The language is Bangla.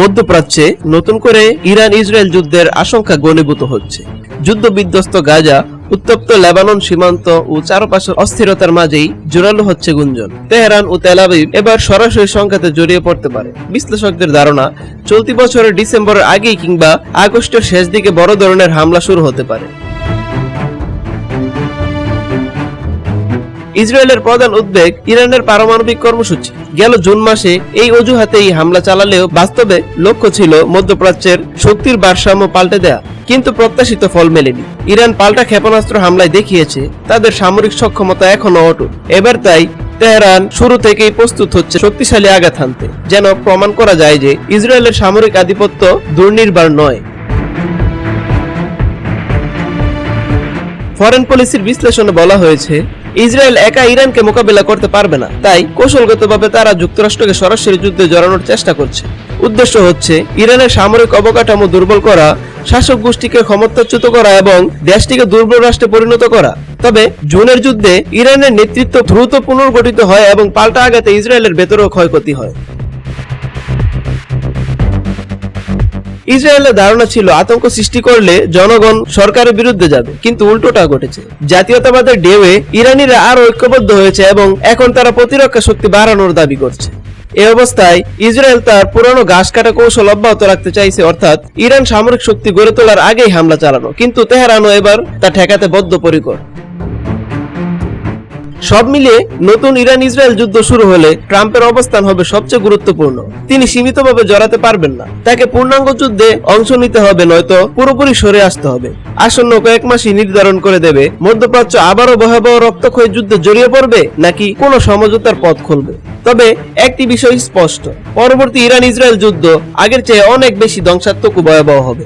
মধ্যপ্রাচ্যে নতুন করে ইরান ইসরায়েল যুদ্ধের আশঙ্কা গণীভূত হচ্ছে। যুদ্ধ বিধ্বস্ত গাজা, উত্তপ্ত লেবানন সীমান্ত ও চারপাশের অস্থিরতার মাঝেই জোরালো হচ্ছে গুঞ্জন। তেহরান ও তেলাবিব এবার সরাসরি সংঘাতে জড়িয়ে পড়তে পারে। বিশ্লেষকদের ধারণা, চলতি বছরের ডিসেম্বরের আগেই কিংবা আগস্টের শেষ দিকে বড় ধরনের হামলা শুরু হতে পারে। ইসরায়েলের প্রধান উদ্বেগ ইরানের পারমাণবিক কর্মসূচি। গেল জুন মাসে এই অজুহাতেই হামলা চালালেও বাস্তবে লক্ষ্য ছিল মধ্যপ্রাচ্যের শক্তির ভারসাম্য পাল্টে দেয়া, কিন্তু প্রত্যাশিত ফল মেলেনি। ইরান পাল্টা ক্ষেপণাস্ত্র হামলায় দেখিয়েছে, তাদের সামরিক সক্ষমতা এখনও অটুট। এবার তাই তেহরান শুরু থেকেই প্রস্তুত হচ্ছে শক্তিশালী আঘাত হানতে, যেন প্রমাণ করা যায় যে ইসরায়েলের সামরিক আধিপত্য দুর্নির্বার নয়। ফরেন পলিসির বিশ্লেষণে বলা হয়েছে ইসরায়েল একা ইরানকে মোকাবিলা করতে পারবে না। তাই কৌশলগতভাবে তারা যুক্তরাষ্ট্রকে সরাসরি যুদ্ধে জড়ানোর চেষ্টা করছে। উদ্দেশ্য হচ্ছে ইরানের সামরিক অবকাঠামো দুর্বল করা, শাসক গোষ্ঠীকে ক্ষমতাচ্যুত করা এবং দেশটিকে দুর্বল রাষ্ট্রে পরিণত করা। তবে জুনের যুদ্ধে ইরানের নেতৃত্ব দ্রুত পুনর্গঠিত হয় এবং পাল্টা আঘাতে ইসরায়েলের ভেতরেও ক্ষয়ক্ষতি হয়। ইসরায়েলের ধারণা ছিল আতঙ্ক সৃষ্টি করলে জনগণ সরকারের বিরুদ্ধে যাবে, কিন্তু উল্টোটা ঘটেছে। জাতীয়তাবাদের ঢেউয়ে ইরানিরা আরও ঐক্যবদ্ধ হয়েছে এবং এখন তারা প্রতিরক্ষা শক্তি বাড়ানোর দাবি করছে। এ অবস্থায় ইসরায়েল তার পুরনো ঘাস কাটা কৌশল অব্যাহত রাখতে চাইছে, অর্থাৎ ইরান সামরিক শক্তি গড়ে তোলার আগেই হামলা চালানো, কিন্তু তেহরানও এবার তা ঠেকাতে বদ্ধপরিকর। সব মিলিয়ে নতুন ইরান ইসরায়েল যুদ্ধ শুরু হলে ট্রাম্পের অবস্থান হবে সবচেয়ে গুরুত্বপূর্ণ। তিনি সীমিতভাবে জড়াতে পারবেন না। তাকে পূর্ণাঙ্গ যুদ্ধে অংশ নিতে হবে, নয়তো পুরোপুরি সরে আসতে হবে। আসন্ন কয়েক মাসই নির্ধারণ করে দেবে, মধ্যপ্রাচ্য আবারও ভয়াবহ রক্তক্ষয় যুদ্ধে জড়িয়ে পড়বে নাকি কোনো সমঝোতার পথ খুলবে? তবে একটি বিষয় স্পষ্ট, পরবর্তী ইরান ইসরায়েল যুদ্ধ আগের চেয়ে অনেক বেশি ধ্বংসাত্মক ভয়াবহ হবে।